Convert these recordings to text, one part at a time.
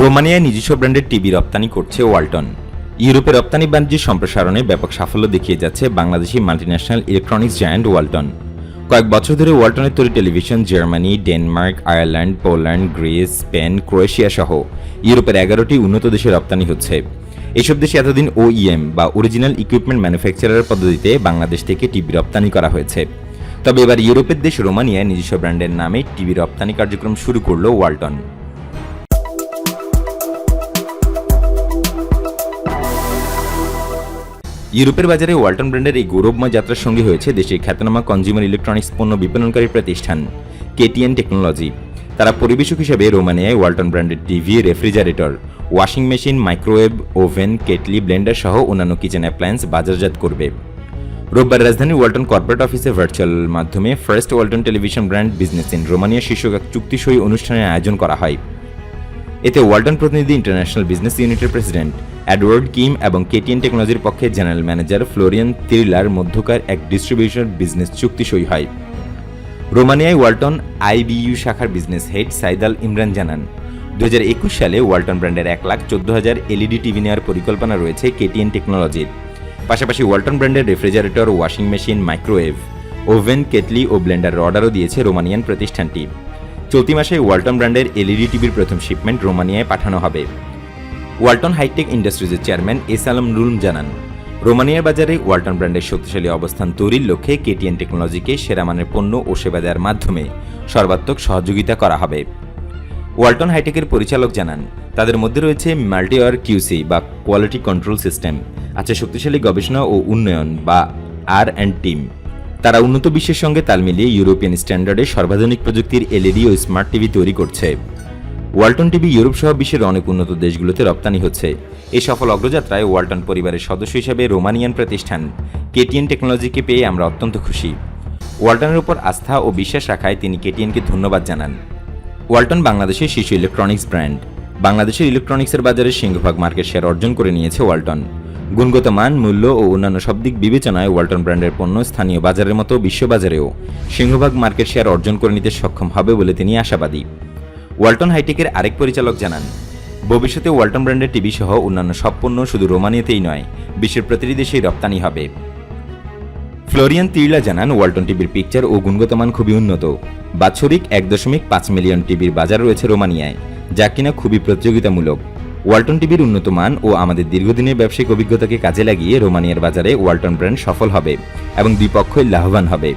রোমানিয়ায় নিজস্ব ব্র্যান্ডের টিভি রপ্তানি করছে ওয়ালটন। ইউরোপে রপ্তানি বাণিজ্য সম্প্রসারণে ব্যাপক সাফল্য দেখিয়ে যাচ্ছে Bangladeshi multinational electronics giant Walton. কয়েক বছর ধরে ওয়ালটনের তৈরি television Germany, Denmark, Ireland, Poland, Greece, Spain, Croatia সহ ইউরোপের এগারোটি উন্নত দেশে রপ্তানি হচ্ছে। এসব দেশে এতদিন ওইএম বা অরিজিনাল ইকুইপমেন্ট ম্যানুফ্যাকচারার পদ্ধতিতে বাংলাদেশ থেকে টিভি রপ্তানি করা হয়েছে। তবে এবার ইউরোপের দেশ রোমানিয়ায় নিজস্ব ব্র্যান্ডের নামে টিভি রপ্তানি কার্যক্রম শুরু করল ওয়ালটন। ইউরোপের বাজারে ওয়ালটন ব্র্যান্ডের এই গৌরবময় যাত্রার সঙ্গে হয়েছে দেশের খ্যাতনামা কনজিউমার ইলেকট্রনিক্স পণ্য বিপণনকারী প্রতিষ্ঠান, কেটিএন টেকনোলজি। তারা পরিবেশক হিসেবে রোমানিয়ায় ওয়ালটন ব্র্যান্ডের TV, refrigerator, washing machine, microwave, oven, kettle, blender সহ অন্যান্য কিচেন অ্যাপ্লায়েন্স বাজারজাত করবে। রোববার রাজধানীর ওয়ালটন কর্পোরেট অফিসে ভার্চুয়াল মাধ্যমে first Walton television brand business in Romania শীর্ষক এক চুক্তিসই অনুষ্ঠানের আয়োজন করা হয়। এতে ওয়ালটন প্রতিনিধি ইন্টারন্যাশনাল বিজনেস ইউনিটের প্রেসিডেন্ট অ্যাডওয়ার্ড কিম এবং কেটিএন টেকনোলজির পক্ষে জেনারেল ম্যানেজার ফ্লোরিয়ান তিরিলার মধ্যকার এক ডিস্ট্রিবিউশন বিজনেস চুক্তি সই হয়। রোমানিয়ায় ওয়ালটন আইবিইউ শাখার বিজনেস হেড সাইদাল ইমরান জানান দু হাজার একুশ সালে ওয়ালটন ব্র্যান্ডের এক লাখ চোদ্দ হাজার এলইডি টিভি নেওয়ার পরিকল্পনা রয়েছে কেটিএন টেকনোলজির। পাশাপাশি ওয়ালটন ব্র্যান্ডের refrigerator, washing machine, microwave, oven, kettle ও ব্লেন্ডারের অর্ডারও দিয়েছে রোমানিয়ান প্রতিষ্ঠানটি। চলতি মাসে ওয়ালটন ব্র্যান্ডের এলইডি টিভির প্রথম শিপমেন্ট রোমানিয়ায় পাঠানো হবে। ওয়ালটন হাইটেক ইন্ডাস্ট্রিজের চেয়ারম্যান এস আলম রুলম জানান, রোমানিয়ার বাজারে ওয়ালটন ব্র্যান্ডের শক্তিশালী অবস্থান তৈরির লক্ষ্যে কেটিএন টেকনোলজিকে সেরা মানের পণ্য ও সেবা দেওয়ার মাধ্যমে সর্বাত্মক সহযোগিতা করা হবে। ওয়ালটন হাইটেকের পরিচালক জানান, তাদের মধ্যে রয়েছে মাল্টিওয়ার কিউসি বা কোয়ালিটি কন্ট্রোল সিস্টেম, আছে শক্তিশালী গবেষণা ও উন্নয়ন বা আর অ্যান্ড টিম। তারা উন্নত বিশ্বের সঙ্গে তাল মিলিয়ে ইউরোপিয়ান স্ট্যান্ডার্ডে সর্বাধুনিক প্রযুক্তির এলইডি ও স্মার্ট টিভি তৈরি করছে। ওয়ালটন টিভি ইউরোপ সহ বিশ্বের অনেক উন্নত দেশগুলোতে রপ্তানি হচ্ছে। এই সফল অগ্রযাত্রায় ওয়ালটন পরিবারের সদস্য হিসেবে রোমানিয়ান প্রতিষ্ঠান কেটিএন টেকনোলজিকে পেয়ে আমরা অত্যন্ত খুশি। ওয়ালটনের উপর আস্থা ও বিশ্বাস রাখায় তিনি কেটিএনকে ধন্যবাদ জানান। ওয়ালটন বাংলাদেশের শীর্ষ ইলেকট্রনিক্স ব্র্যান্ড। বাংলাদেশের ইলেকট্রনিক্সের বাজারে সিংহভাগ মার্কেট শেয়ার অর্জন করে নিয়েছে ওয়ালটন। গুণগত মান, মূল্য ও অন্যান্য সব দিক বিবেচনায় ওয়ালটন ব্র্যান্ডের পণ্য স্থানীয় বাজারের মতো বিশ্ববাজারেও সিংহভাগ মার্কেট শেয়ার অর্জন করে নিতে সক্ষম হবে বলে তিনি আশাবাদী। ওয়ালটন হাইটেকের আরেক পরিচালক জানান, ভবিষ্যতে ওয়ালটন ব্র্যান্ডের টিভি সহ অন্যান্য সব পণ্য শুধু রোমানিয়াতেই নয়, বিশ্বের প্রতিটি দেশেই রপ্তানি হবে। ফ্লোরিয়ান তিরলা জানান, ওয়ালটন টিভির পিকচার ও গুণগত মান খুবই উন্নত। বাৎসরিক এক দশমিক পাঁচ মিলিয়ন টিভির বাজার রয়েছে রোমানিয়ায়, যা কিনা খুবই প্রতিযোগিতামূলক। ওয়ালটন টিভির উন্নত মান ও আমাদের দীর্ঘদিনের ব্যবসায়িক অভিজ্ঞতাকে কাজে লাগিয়ে রোমানিয়ার বাজারে ওয়ালটন ব্র্যান্ড সফল হবে এবং দুই পক্ষই লাভবান হবে।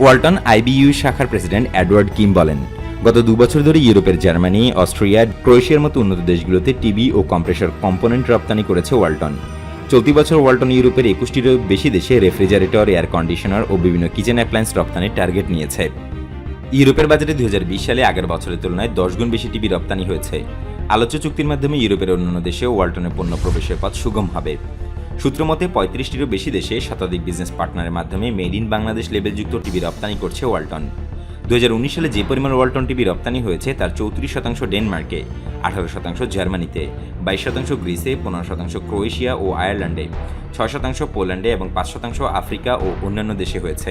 ওয়ালটন আইবিইউ শাখার প্রেসিডেন্ট অ্যাডওয়ার্ড কিম বলেন গত দু বছর ধরে ইউরোপের জার্মানি, অস্ট্রিয়া, ক্রোয়েশিয়ার মতো উন্নত দেশগুলোতে টিভি ও কম্প্রেসর কম্পোনেন্ট রপ্তানি করেছে ওয়ালটন। চলতি বছর ওয়ালটন ইউরোপের একুশটিরও বেশি দেশে রেফ্রিজারেটর, এয়ার কন্ডিশনার ও বিভিন্ন কিচেন অ্যাপ্লায়েন্স রপ্তানির টার্গেট নিয়েছে। ইউরোপের বাজারে দু হাজার বিশ সালে আগের বছরের তুলনায় দশ গুণ বেশি টিভি রপ্তানি হয়েছে। আলোচ্য চুক্তির মাধ্যমে ইউরোপের অন্যান্য দেশেও ওয়ালটনের পণ্য প্রবেশের পথ সুগম হবে। সূত্রমতে পঁয়ত্রিশটিরও বেশি দেশে শতাধিক বিজনেস পার্টনারের মাধ্যমে মেড ইন বাংলাদেশ লেবেলযুক্ত টিভি রপ্তানি করছে ওয়ালটন। দু হাজার উনিশ সালে যে পরিমাণ ওয়ালটন টিভি রপ্তানি হয়েছে, তার চৌত্রিশ শতাংশ ডেনমার্কে, আঠারো শতাংশ জার্মানিতে, বাইশ শতাংশ গ্রিসে, পনেরো শতাংশ ক্রোয়েশিয়া ও আয়ারল্যান্ডে, ছয় শতাংশ পোল্যান্ডে এবং পাঁচ শতাংশ আফ্রিকা ও অন্যান্য দেশে হয়েছে।